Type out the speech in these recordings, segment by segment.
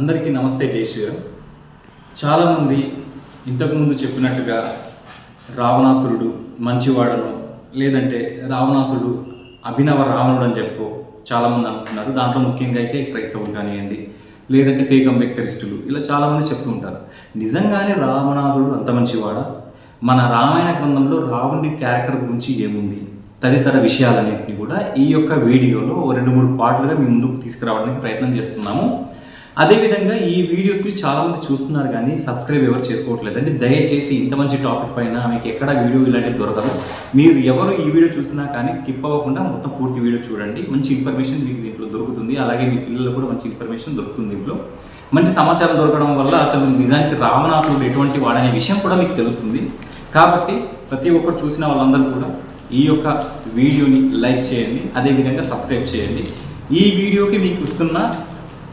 అందరికీ నమస్తే జై శ్రీరామ్. చాలామంది ఇంతకుముందు చెప్పినట్టుగా రావణాసురుడు మంచివాడను లేదంటే రావణాసురుడు అభినవ రావణుడు అని చెప్పు చాలామంది అనుకున్నారు దాంట్లో ముఖ్యంగా అయితే క్రైస్తవులు కానివ్వండి లేదంటే ఫేక్ అంబేద్కరిస్టులు ఇలా చాలామంది చెప్తూ ఉంటారు. నిజంగానే రావణాసురుడు అంత మంచివాడా? మన రామాయణ గ్రంథంలో రావణుడి క్యారెక్టర్ గురించి ఏముంది? తదితర విషయాలన్నింటినీ కూడా ఈ యొక్క వీడియోలో రెండు మూడు పాటలుగా మీ ముందుకు తీసుకురావడానికి ప్రయత్నం చేస్తున్నాము. అదేవిధంగా ఈ వీడియోస్ని చాలామంది చూస్తున్నారు కానీ సబ్స్క్రైబ్ ఎవరు చేసుకోవట్లేదు. అంటే దయచేసి ఇంత మంచి టాపిక్ పైన మీకు ఎక్కడ వీడియో ఇలాంటివి దొరకదు. మీరు ఎవరు ఈ వీడియో చూసినా కానీ స్కిప్ అవ్వకుండా మొత్తం పూర్తి వీడియో చూడండి. మంచి ఇన్ఫర్మేషన్ మీకు దీంట్లో దొరుకుతుంది. అలాగే మీ పిల్లలకు కూడా మంచి ఇన్ఫర్మేషన్ దొరుకుతుంది దీంట్లో మంచి సమాచారం దొరకడం వల్ల అసలు నిజానికి రావణాసుడు ఎటువంటి వాడనే విషయం కూడా మీకు తెలుస్తుంది. కాబట్టి ప్రతి ఒక్కరు చూసిన వాళ్ళందరూ కూడా ఈ యొక్క వీడియోని లైక్ చేయండి. అదేవిధంగా సబ్స్క్రైబ్ చేయండి. ఈ వీడియోకి మీకు ఇస్తున్న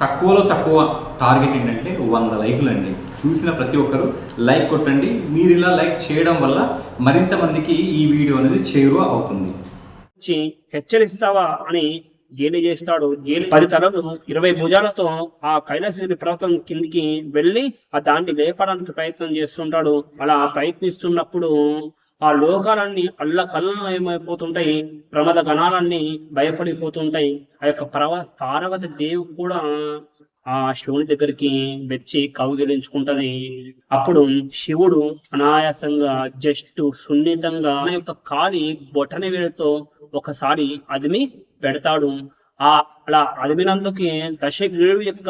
తక్కువలో తక్కువ టార్గెట్ ఏంటంటే వంద లైకులు అండి చూసిన ప్రతి ఒక్కరు లైక్ కొట్టండి. మీరు ఇలా లైక్ చేయడం వల్ల మరింత మందికి ఈ వీడియో అనేది చేరువ అవుతుంది. హెచ్చరిస్తావా అని గేలి చేస్తాడు? పది తలలు ఇరవై భుజాలతో ఆ కైలాసగిరి పర్వతం కిందికి వెళ్ళి ఆ దాన్ని లేపడానికి ప్రయత్నం చేస్తుంటాడు. అలా ప్రయత్నిస్తున్నప్పుడు ఆ లోకాలన్నీ అల్ల కళ్ళమయమైపోతుంటాయి ప్రమద గణాలన్నీ భయపడిపోతుంటాయి. ఆ యొక్క పర్వ పార్వతి దేవి కూడా ఆ శివుని దగ్గరికి వెచ్చి కౌగిలించుకుంటది అప్పుడు శివుడు అనాయాసంగా జస్ట్ సున్నితంగా ఆ యొక్క కాలి బొటన వేలుతో ఒకసారి అదిమి పెడతాడు. ఆ అలా అదిమినందుకే దశగ్రీడు యొక్క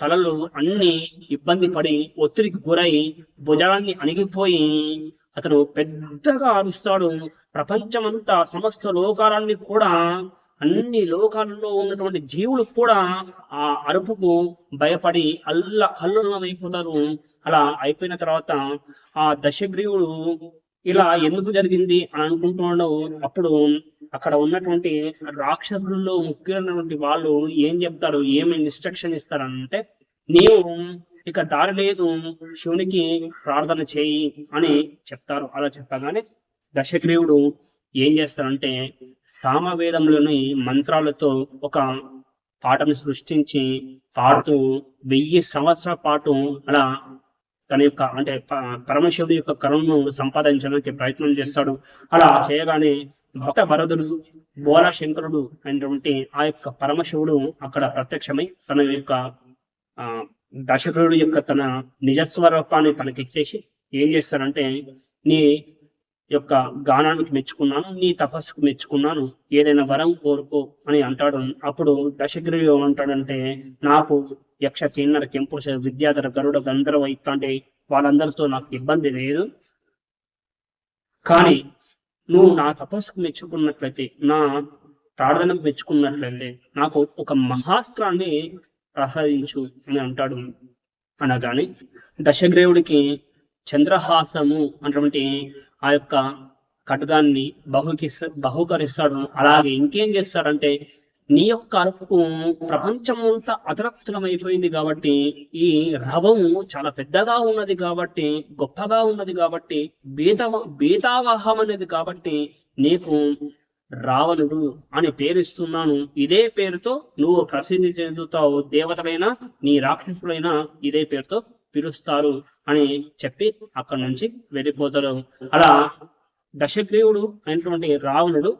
తలలు అన్ని ఇబ్బంది పడి ఒత్తిడికి గురై భుజాలన్నీ అణిగిపోయి అతను పెద్దగా అరుస్తాడు. ప్రపంచమంతా సమస్త లోకాలన్నీ కూడా అన్ని లోకాలలో ఉన్నటువంటి జీవులు కూడా ఆ అరుపుకు భయపడి అల్ల కల్లోలమైపోతారు. అలా అయిపోయిన తర్వాత ఆ దశగ్రీవుడు ఇలా ఎందుకు జరిగింది అని అనుకుంటున్నాడు అప్పుడు అక్కడ ఉన్నటువంటి రాక్షసుల్లో ముఖ్యమైనటువంటి వాళ్ళు ఏం చెప్తారు? ఏమి ఇన్స్ట్రక్షన్ ఇస్తారంటే నీవు ఇక దారి లేదు. శివునికి ప్రార్థన చేయి అని చెప్తారు. అలా చెప్పగానే దశగ్రీవుడు ఏం చేస్తారంటే సామవేదంలోని మంత్రాలతో ఒక పాటను సృష్టించి పాడుతూ వెయ్యి సంవత్సరాల పాటు అలా తన యొక్క అంటే పరమశివుడి యొక్క కరుణను సంపాదించడానికి ప్రయత్నం చేస్తాడు. అలా చేయగానే భక్త వరదుడు బోలా శంకరుడు అనేటువంటి ఆ యొక్క పరమశివుడు అక్కడ ప్రత్యక్షమై తన యొక్క ఆ యొక్క తన నిజస్వరూపాన్ని తనకి ఇచ్చేసి ఏం చేస్తారంటే నీ యొక్క గానానికి మెచ్చుకున్నాను నీ తపస్సుకు మెచ్చుకున్నాను ఏదైనా వరం కోరుకో అని అంటాడు. అప్పుడు దశగిరి ఏమంటాడంటే నాకు యక్ష కిన్నర కెంపుడు విద్యాధర గరుడ గంధర్వ ఇట్లాంటి వాళ్ళందరితో నాకు ఇబ్బంది లేదు. కానీ నువ్వు నా తపస్సుకు మెచ్చుకున్నట్లయితే నా ప్రార్థనకు మెచ్చుకున్నట్లయితే నాకు ఒక మహాస్త్రాన్ని ప్రసాదించు అని అంటాడు అనగానే దశగ్రీవుడికి చంద్రహాసము అటువంటి ఆ యొక్క ఖడ్గాన్ని బహుకి బహుకరిస్తాడు. అలాగే ఇంకేం చేస్తాడంటే నీ యొక్క అరుపుకు ప్రపంచమంతా అతరకుతలమైపోయింది కాబట్టి ఈ రవము చాలా పెద్దగా ఉన్నది కాబట్టి గొప్పగా ఉన్నది కాబట్టి బీత బీతావాహం అనేది కాబట్టి నీకు రావణుడు అని పేరిస్తున్నాను. ఇదే పేరుతో నువ్వు ప్రసిద్ధి చెందుతావు. దేవతలైనా నీ రాక్షసులైనా ఇదే పేరుతో పిలుస్తారు అని చెప్పి అక్కడి నుంచి వెళ్ళిపోతాడు. అలా దశగ్రీవుడు అయినటువంటి రావణుడు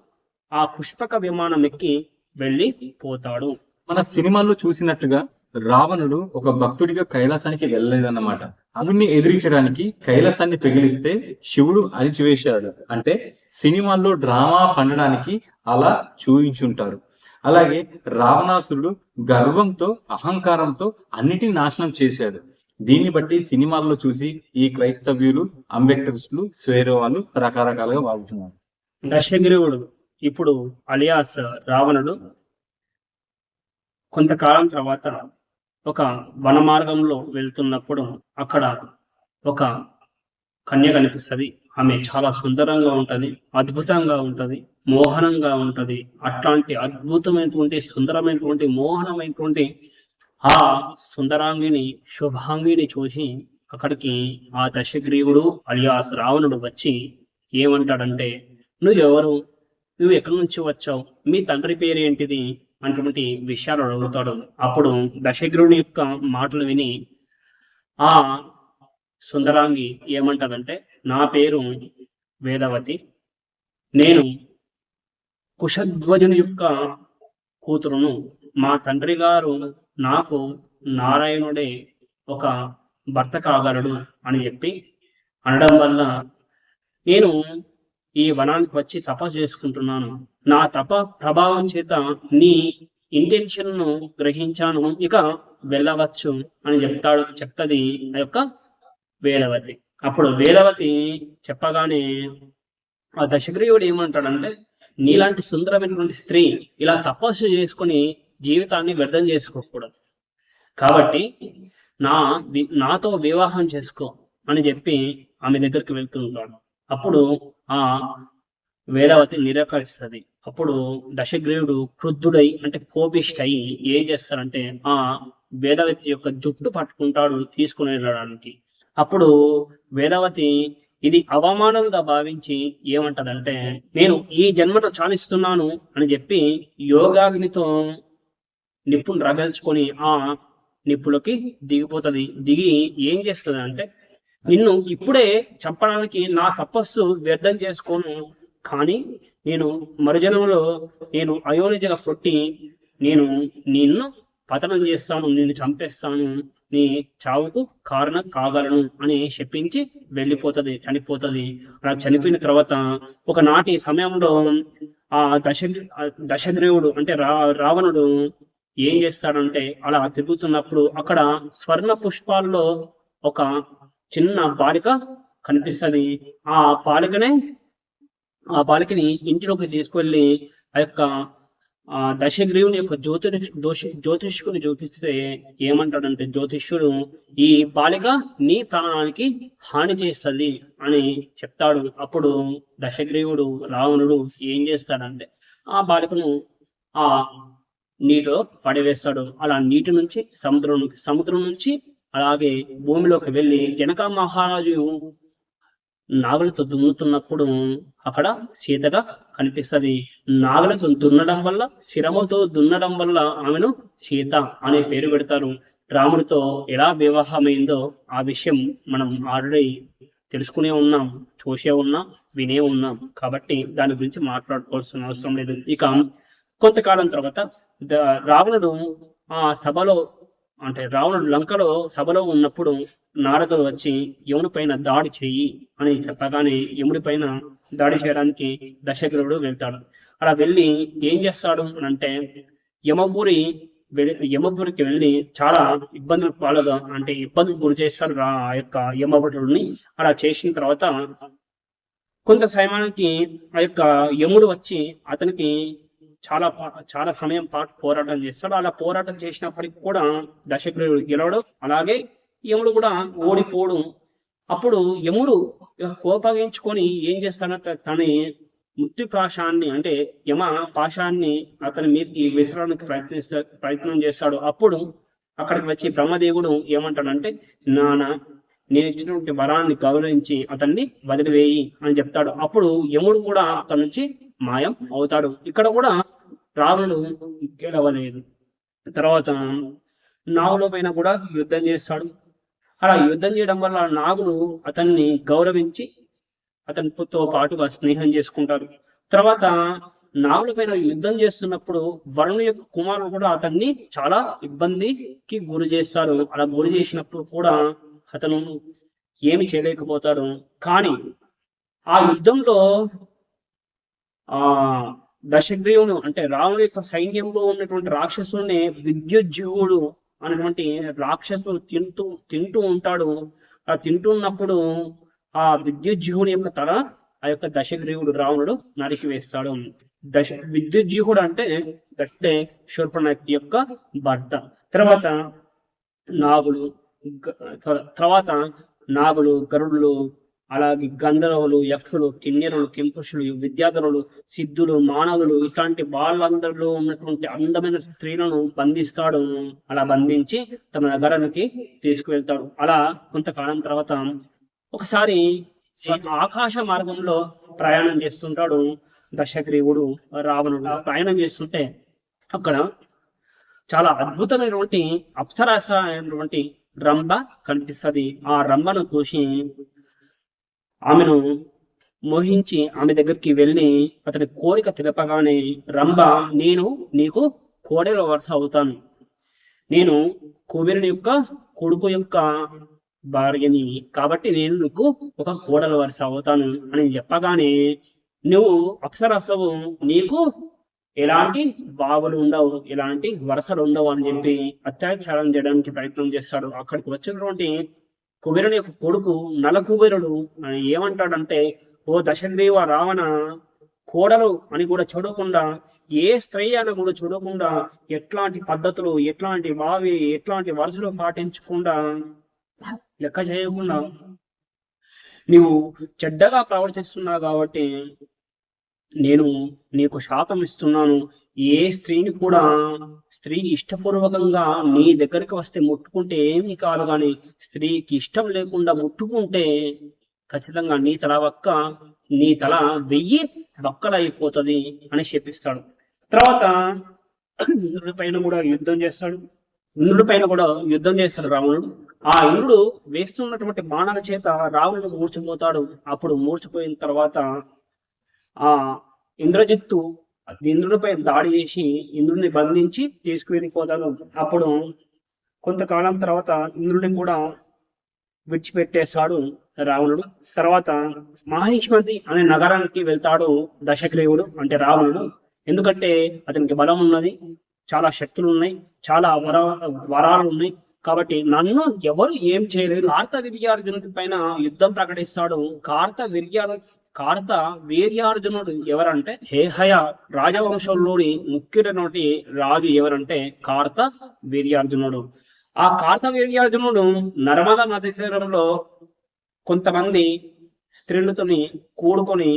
ఆ పుష్పక విమానం ఎక్కి వెళ్ళి పోతాడు మన సినిమాల్లో చూసినట్టుగా రావణుడు ఒక భక్తుడిగా కైలాసానికి వెళ్ళలేదన్నమాట. అవిని ఎదిరించడానికి కైలాసాన్ని పెగిలిస్తే శివుడు అణిచివేశాడు. అంటే సినిమాల్లో డ్రామా పండడానికి అలా చూపించుంటారు. అలాగే రావణాసురుడు గర్వంతో అహంకారంతో అన్నిటిని నాశనం చేశాడు. దీన్ని బట్టి సినిమాల్లో చూసి ఈ క్రైస్తవ్యులు అంబేద్కరిస్టులు స్వేరో వాళ్ళు రకరకాలుగా వాగుతున్నారు. దశగ్రీవుడు ఇప్పుడు అలియాస్ రావణుడు కొంతకాలం తర్వాత ఒక వన మార్గంలో వెళ్తున్నప్పుడు అక్కడ ఒక కన్య కనిపిస్తుంది. ఆమె చాలా సుందరంగా ఉంటుంది అద్భుతంగా ఉంటుంది మోహనంగా ఉంటుంది. అట్లాంటి అద్భుతమైనటువంటి సుందరమైనటువంటి మోహనమైనటువంటి ఆ సుందరాంగిని శుభాంగిని చూసి అక్కడికి ఆ దశగ్రీవుడు అలియాస్ రావణుడు వచ్చి ఏమంటాడంటే నువ్వు ఎవరు నువ్వు ఎక్కడి నుంచి వచ్చావు? మీ తండ్రి పేరు ఏంటిది అటువంటి విషయాలు అడుగుతాడు. అప్పుడు దశగ్రుని యొక్క మాటలు విని ఆ సుందరాంగి ఏమంటదంటే నా పేరు వేదవతి. నేను కుషధ్వజుని యొక్క కూతురును మా తండ్రి గారు నాకు నారాయణుడే ఒక భర్త కాగలడు అని చెప్పి అనడం వల్ల నేను ఈ వనానికి వచ్చి తపస్సు చేసుకుంటున్నాను. నా తప ప్రభావం చేత నీ ఇంటెన్షన్ను గ్రహించాను. ఇక వెళ్ళవచ్చు అని చెప్తాడు చెప్తది ఆ యొక్క వేదవతి. అప్పుడు వేదవతి చెప్పగానే ఆ దశగ్రీవుడు ఏమంటాడంటే నీలాంటి సుందరమైనటువంటి స్త్రీ ఇలా తపస్సు చేసుకొని జీవితాన్ని వ్యర్థం చేసుకోకూడదు. కాబట్టి నా నాతో వివాహం చేసుకో అని చెప్పి ఆమె దగ్గరికి వెళ్తూ ఉంటాడు అప్పుడు ఆ వేదావతి నిరాకరిస్తుంది. అప్పుడు దశగ్రీవుడు క్రుద్ధుడై అంటే కోపిష్టై ఏం చేస్తారంటే ఆ వేదవతి యొక్క జుట్టు పట్టుకుంటాడు తీసుకుని వెళ్ళడానికి. అప్పుడు వేదవతి ఇది అవమానంగా భావించి ఏమంటదంటే నేను ఈ జన్మను చాలిస్తున్నాను అని చెప్పి యోగాగ్నితో నిప్పును రగల్చుకొని ఆ నిప్పులకి దిగిపోతుంది. దిగి ఏం చేస్తుంది అంటే నిన్ను ఇప్పుడే చంపడానికి నా తపస్సు వ్యర్థం చేసుకోను. కానీ నేను మరుజనంలో నేను అయోనిజగా పుట్టి నేను నిన్ను పతనం చేస్తాను నిన్ను చంపేస్తాను. నీ చావుకు కారణం కాగలను అని చెప్పించి వెళ్ళిపోతుంది చనిపోతుంది. అలా చనిపోయిన తర్వాత ఒకనాటి సమయంలో ఆ దశ ఆ దశగ్రీవుడు అంటే రా రావణుడు ఏం చేస్తాడంటే అలా తిరుగుతున్నప్పుడు అక్కడ స్వర్ణ పుష్పాల్లో ఒక చిన్న బాలిక కనిపిస్తుంది. ఆ బాలికనే ఆ బాలికని ఇంటిలోకి తీసుకెళ్ళి ఆ యొక్క దశగ్రీవుని యొక్క జ్యోతి దోష జ్యోతిష్కుని చూపిస్తే ఏమంటాడంటే జ్యోతిష్యుడు ఈ బాలిక నీ ప్రాణానికి హాని చేస్తుంది అని చెప్తాడు. అప్పుడు దశగ్రీవుడు రావణుడు ఏం చేస్తాడంటే ఆ బాలికను ఆ నీటిలో పడివేస్తాడు. అలా నీటి నుంచి సముద్రం సముద్రం నుంచి అలాగే భూమిలోకి వెళ్ళి జనక మహారాజు నాగులతో దున్నుతున్నప్పుడు అక్కడ సీతగా కనిపిస్తుంది. నాగులతో దున్నడం వల్ల శిరముతో దున్నడం వల్ల ఆమెను సీత అనే పేరు పెడతారు. రాముడితో ఎలా వివాహమైందో ఆ విషయం మనం ఆల్రెడీ తెలుసుకునే ఉన్నాం చూసే ఉన్నాం వినే ఉన్నాం. కాబట్టి దాని గురించి మాట్లాడుకోవాల్సిన అవసరం లేదు. ఇక కొంతకాలం తర్వాత రావణుడు ఆ సభలో అంటే రావణుడు లంకలో సభలో ఉన్నప్పుడు నారదుడు వచ్చి యముని పైన దాడి చెయ్యి అని చెప్పగానే యముడి పైన దాడి చేయడానికి దశగ్రుడు వెళ్తాడు. అలా వెళ్ళి ఏం చేస్తాడు అని అంటే యమపురి యమపురికి వెళ్ళి చాలా ఇబ్బందులు పాలుగా అంటే ఇబ్బందులు గురి చేస్తాడు రా ఆ యొక్క యమభటుడిని. అలా చేసిన తర్వాత కొంత సమయానికి ఆ యొక్క యముడు వచ్చి అతనికి చాలా పా- చాలా సమయం పాటు పోరాటం చేస్తాడు. అలా పోరాటం చేసినప్పటికి కూడా దశగ్రీవుడు గెలవడు. అలాగే యముడు కూడా ఓడిపోవడం అప్పుడు యముడు కోపగించుకొని ఏం చేస్తాడంటే తన మృత్యు పాశాన్ని అంటే యమ పాశాన్ని అతని మీదకి విసరడానికి ప్రయత్నిస్తా ప్రయత్నం చేస్తాడు. అప్పుడు అక్కడికి వచ్చి బ్రహ్మదేవుడు ఏమంటాడంటే నాన్న నేను ఇచ్చినటువంటి వరాన్ని గౌరవించి అతన్ని వదిలివేయి అని చెప్తాడు. అప్పుడు యముడు కూడా అక్కడి నుంచి మాయం అవుతాడు. ఇక్కడ కూడా రావణుడు గెలవలేదు తర్వాత నాగుల పైన కూడా యుద్ధం చేస్తాడు. అలా యుద్ధం చేయడం వల్ల నాగులు అతన్ని గౌరవించి అతనితో పాటుగా స్నేహం చేసుకుంటారు. తర్వాత నాగుల పైన యుద్ధం చేస్తున్నప్పుడు వరుణు యొక్క కుమారుడు కూడా అతన్ని చాలా ఇబ్బందికి గురి చేస్తారు. అలా గురి చేసినప్పుడు కూడా అతను ఏమి చేయలేకపోతాడు. కానీ ఆ యుద్ధంలో ఆ దశగ్రీవును అంటే రాముడి యొక్క సైన్యంలో ఉన్నటువంటి రాక్షసుల్ని విద్యుజ్జీవుడు అనేటువంటి రాక్షసుడు తింటూ తింటూ ఉంటాడు. ఆ తింటున్నప్పుడు ఆ విద్యుజ్జీవుని యొక్క తల ఆ యొక్క దశగ్రీవుడు రావణుడు నరికి వేస్తాడు. దశ విద్యుజ్జీవుడు అంటే అంటే శూర్పణక్తి యొక్క భర్త. తర్వాత నాగులు తర్వాత నాగులు గరుడులు అలాగే గంధర్వులు యక్షులు కిన్నెరులు కింపుషులు విద్యాధరులు సిద్ధులు మానవులు ఇట్లాంటి వాళ్ళందరిలో ఉన్నటువంటి అందమైన స్త్రీలను బంధిస్తాడు. అలా బంధించి తన నగరానికి తీసుకువెళ్తాడు. అలా కొంతకాలం తర్వాత ఒకసారి ఆకాశ మార్గంలో ప్రయాణం చేస్తుంటాడు దశగ్రీవుడు రావణుడు. ప్రయాణం చేస్తుంటే అక్కడ చాలా అద్భుతమైనటువంటి అప్సరాస అయినటువంటి రంభ కనిపిస్తుంది. ఆ రంభను చూసి ఆమెను మోహించి ఆమె దగ్గరికి వెళ్ళి అతని కోరిక తెలపగానే రంభ నేను నీకు కోడెల వరుస అవుతాను. నేను కుబేరుని యొక్క కొడుకు యొక్క భార్యని. కాబట్టి నేను నీకు ఒక కోడల వరుస అవుతాను. అని చెప్పగానే నువ్వు అప్సరసవు. నీకు ఎలాంటి వావలు ఉండవు. ఎలాంటి వరసలు ఉండవు. అని చెప్పి అత్యాచారం చేయడానికి ప్రయత్నం చేస్తాడు. అక్కడికి వచ్చినటువంటి కుబేరుని యొక్క కొడుకు నలకుబేరుడు అని ఏమంటాడంటే ఓ దశగ్రీవ రావణ కోడలు అని కూడా చూడకుండా ఏ స్త్రీ అని కూడా చూడకుండా ఎట్లాంటి పద్ధతులు ఎట్లాంటి వావి ఎట్లాంటి వరుసలు పాటించకుండా లెక్క చేయకుండా నీవు చెడ్డగా ప్రవర్తిస్తున్నావు కాబట్టి నేను నీకు శాపం ఇస్తున్నాను. ఏ స్త్రీని కూడా స్త్రీ ఇష్టపూర్వకంగా నీ దగ్గరికి వస్తే ముట్టుకుంటే ఏమీ కాదు కానీ స్త్రీకి ఇష్టం లేకుండా ముట్టుకుంటే ఖచ్చితంగా నీ తల ఒక్క నీ తల వెయ్యి వక్కలైపోతుంది అని చెప్పిస్తాడు. తర్వాత ఇంద్రుడి పైన కూడా యుద్ధం చేస్తాడు. ఇంద్రుడి పైన కూడా యుద్ధం చేస్తాడు రావణుడు. ఆ ఇంద్రుడు వేస్తున్నటువంటి బాణాల చేత రావణుడు మూర్చిపోతాడు. అప్పుడు మూర్చిపోయిన తర్వాత ఆ ఇంద్రజిత్తు ఇంద్రుడిపై దాడి చేసి ఇంద్రుడిని బంధించి తీసుకువెళ్ళిపోతాడు అప్పుడు కొంతకాలం తర్వాత ఇంద్రుడిని కూడా విడిచిపెట్టేస్తాడు రావణుడు. తర్వాత మహేష్మతి అనే నగరానికి వెళ్తాడు దశగ్రీవుడు అంటే రావణుడు. ఎందుకంటే అతనికి బలం ఉన్నది చాలా శక్తులు ఉన్నాయి చాలా వర వరాలు ఉన్నాయి. కాబట్టి నన్ను ఎవరు ఏం చేయలేరు. కార్త విర్యార్జునుడి పైన యుద్ధం ప్రకటిస్తాడు. కార్త వీర్యార్ కార్త వీర్యార్జునుడు ఎవరంటే హేహయ రాజవంశంలోని ముఖ్యుడైనటువంటి రాజు ఎవరంటే కార్త వీర్యార్జునుడు. ఆ కార్త వీర్యార్జునుడు నర్మదా నది తీరంలో కొంతమంది స్త్రీలతోని కూడుకొని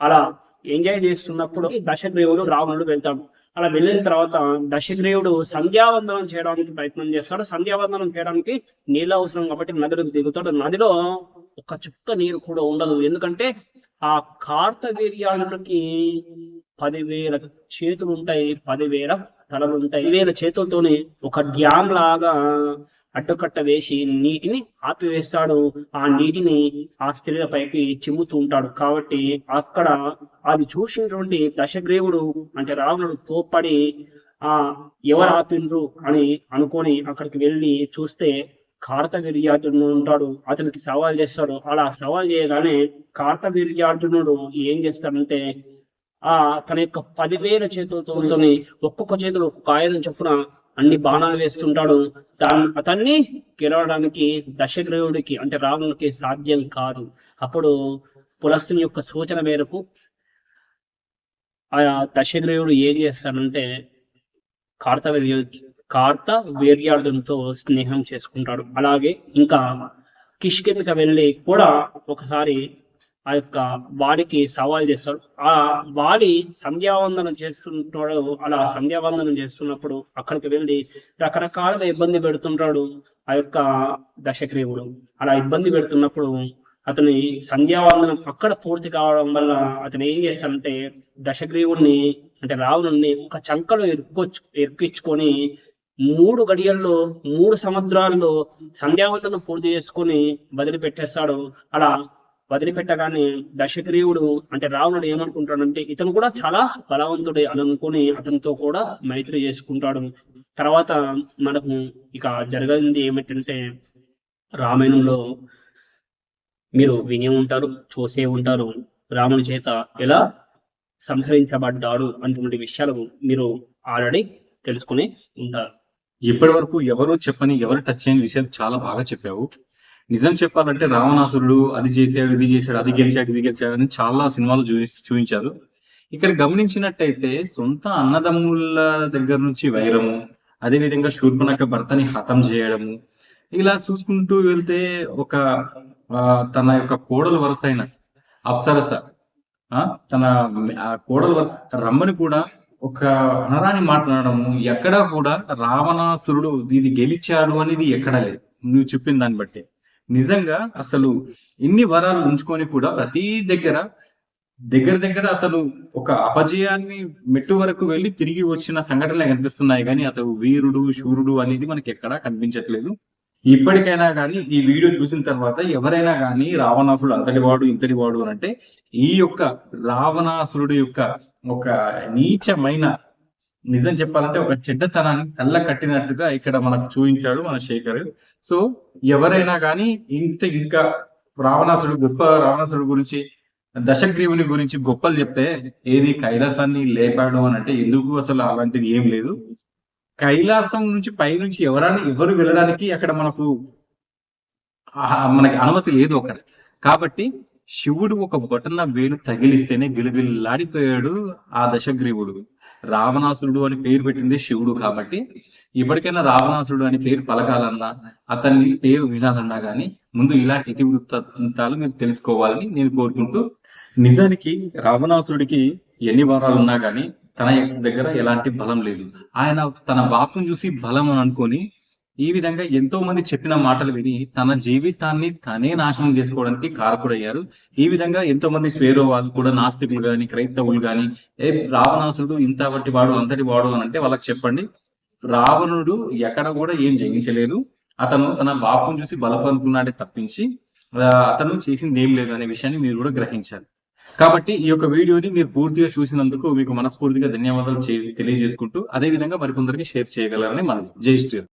అలా ఎంజాయ్ చేస్తున్నప్పుడు దశగ్రీవుడు రావణుడు వెళ్తాడు. అలా వెళ్ళిన తర్వాత దశగ్రీవుడు సంధ్యావందనం చేయడానికి ప్రయత్నం చేస్తాడు. సంధ్యావందనం చేయడానికి నీళ్ళు అవసరం కాబట్టి నదిలోకి దిగుతాడు. నదిలో ఒక చుక్క నీరు కూడా ఉండదు. ఎందుకంటే ఆ కార్తవీర్యానికి పదివేల చేతులు ఉంటాయి పదివేల తలలు ఉంటాయి వేల చేతులతోనే ఒక డ్యామ్ లాగా అడ్డుకట్ట వేసి నీటిని ఆపివేస్తాడు. ఆ నీటిని ఆ స్త్రీల పైకి చిమ్ముతూ ఉంటాడు. కాబట్టి అక్కడ అది చూసినటువంటి దశగ్రీవుడు అంటే రావణుడు తోపడి ఆ ఎవరు ఆపిండ్రు? అని అనుకొని అక్కడికి వెళ్ళి చూస్తే కార్తవీర్యార్జునుడు ఉంటాడు. అతనికి సవాల్ చేస్తాడు. అలా సవాల్ చేయగానే కార్తవీర్యార్జునుడు ఏం చేస్తాడంటే ఆ తన యొక్క పదివేల చేతులతో ఒక్కొక్క చేతులు ఒక్కొక్క ఆయుధం చొప్పున అన్ని బాణాలు వేస్తుంటాడు. దాని అతన్ని గెలవడానికి దశగ్రీవుడికి అంటే రావణుడికి సాధ్యం కాదు. అప్పుడు పులస్తుని యొక్క సూచన మేరకు ఆ దశగ్రీవుడు ఏం చేస్తాడంటే కార్తవీర్య కార్త వీర్యార్జునితో స్నేహం చేసుకుంటాడు. అలాగే ఇంకా కిష్కిందకి వెళ్ళి కూడా ఒకసారి ఆ యొక్క వాడికి సవాల్ చేస్తాడు. ఆ వాడి సంధ్యావందనం చేస్తుంటాడు. అలా సంధ్యావందనం చేస్తున్నప్పుడు అక్కడికి వెళ్ళి రకరకాలుగా ఇబ్బంది పెడుతుంటాడు ఆ యొక్క దశగ్రీవుడు. అలా ఇబ్బంది పెడుతున్నప్పుడు అతని సంధ్యావందనం అక్కడ పూర్తి కావడం వల్ల అతను ఏం చేస్తాడంటే దశగ్రీవుడిని అంటే రావణుని ఒక చంకలో ఇరుక్కొచ్చు ఇరుక్కించుకొని మూడు గడియల్లో మూడు సంవత్సరాల్లో సంధ్యావందనం పూర్తి చేసుకొని వదిలిపెట్టేస్తాడు. అలా వదిలిపెట్టగానే దశగ్రీవుడు అంటే రావణుడు ఏమనుకుంటాడంటే ఇతను కూడా చాలా బలవంతుడే అని అనుకుని అతనితో కూడా మైత్రి చేసుకుంటాడు. తర్వాత మనకు ఇక జరిగింది ఏమిటంటే రామాయణంలో మీరు విని ఉంటారు చూసే ఉంటారు. రాముని చేత ఎలా సంహరించబడ్డాడు అటువంటి విషయాలు మీరు ఆల్రెడీ తెలుసుకుని ఉంటారు. ఇప్పటి వరకు ఎవరు చెప్పని ఎవరు టచ్ చేయని విషయాలు చాలా బాగా చెప్పావు. నిజం చెప్పాలంటే రావణాసురుడు అది చేశాడు ఇది చేశాడు అది గెలిచాడు ఇది గెలిచాడు అని చాలా సినిమాలు చూ చూపించారు. ఇక్కడ గమనించినట్టయితే సొంత అన్నదమ్ముల దగ్గర నుంచి వైరము అదే విధంగా శూర్పణక భర్తని హతం చేయడము ఇలా చూసుకుంటూ వెళ్తే ఒక ఆ, తన యొక్క కోడలు వరుస అయిన అప్సరస ఆ, తన ఆ కోడలు వరుస రమ్మని కూడా ఒక అనరాని మాట్లాడము ఎక్కడా కూడా రావణాసురుడు ఇది గెలిచాడు అనేది ఎక్కడా లేదు. నువ్వు చెప్పిన దాన్ని బట్టి. నిజంగా అసలు ఇన్ని వరాలు ఉంచుకొని కూడా ప్రతి దగ్గర దగ్గర దగ్గర అతను ఒక అపజయాన్ని మెట్టు వరకు వెళ్ళి తిరిగి వచ్చిన సంఘటనలు కనిపిస్తున్నాయి కానీ అతను వీరుడు శూరుడు అనేది మనకి ఎక్కడా కనిపించట్లేదు. ఇప్పటికైనా కానీ ఈ వీడియో చూసిన తర్వాత ఎవరైనా కానీ రావణాసుడు అంతటి వాడు ఇంతటి వాడు అని అంటే ఈ యొక్క రావణాసురుడు యొక్క ఒక నీచమైన నిజం చెప్పాలంటే ఒక చెడ్డతనాన్ని కళ్ళ కట్టినట్టుగా ఇక్కడ మనకు చూపించాడు మన శేఖర్. సో ఎవరైనా కానీ ఇంత ఇంకా రావణాసుడు గొప్ప రావణాసుడు గురించి దశగ్రీవుని గురించి గొప్పలు చెప్తే ఏది కైలాసాన్ని లేపాడు అని అంటే ఎందుకు అసలు అలాంటిది ఏం లేదు. కైలాసం నుంచి పైనుంచి ఎవరైనా ఎవరు వెళ్ళడానికి అక్కడ మనకు మనకి అనుమతి లేదు అక్కడ కాబట్టి శివుడు ఒక బొటన వేలు తగిలిస్తేనే విలువిల్లాడిపోయాడు ఆ దశగ్రీవుడు. రావణాసురుడు అని పేరు పెట్టింది శివుడు కాబట్టి ఇప్పటికైనా రావణాసురుడు అని పేరు పలకాలన్నా అతన్ని పేరు వినాలన్నా గానీ ముందు ఇలాంటి ఇతివృత్తాలు మీరు తెలుసుకోవాలని నేను కోరుకుంటూ నిజానికి రావణాసురుడికి ఎన్ని వారాలు ఉన్నా గానీ తన దగ్గర ఎలాంటి బలం లేదు. ఆయన తన బాపును చూసి బలం అని అనుకొని ఈ విధంగా ఎంతో మంది చెప్పిన మాటలు విని తన జీవితాన్ని తనే నాశనం చేసుకోవడానికి కారకుడయ్యారు. ఈ విధంగా ఎంతో మంది స్వేరో వాళ్ళు కూడా నాస్తికులు గాని క్రైస్తవులు గాని ఏ రావణాసుడు ఇంత వంటి వాడు అంతటి వాడు అని అంటే వాళ్ళకి చెప్పండి. రావణుడు ఎక్కడ కూడా ఏం జయించలేదు. అతను తన బాపును చూసి బలపనుకున్నాడే తప్పించి అతను చేసింది ఏం లేదు అనే విషయాన్ని మీరు కూడా గ్రహించాలి. కాబట్టి ఈ యొక్క వీడియోని మీరు పూర్తిగా చూసినందుకు మీకు మనస్ఫూర్తిగా ధన్యవాదాలు తెలియజేసుకుంటూ అదే విధంగా మరికొందరికి షేర్ చేయగలరని మనం జై శ్రీరామ్.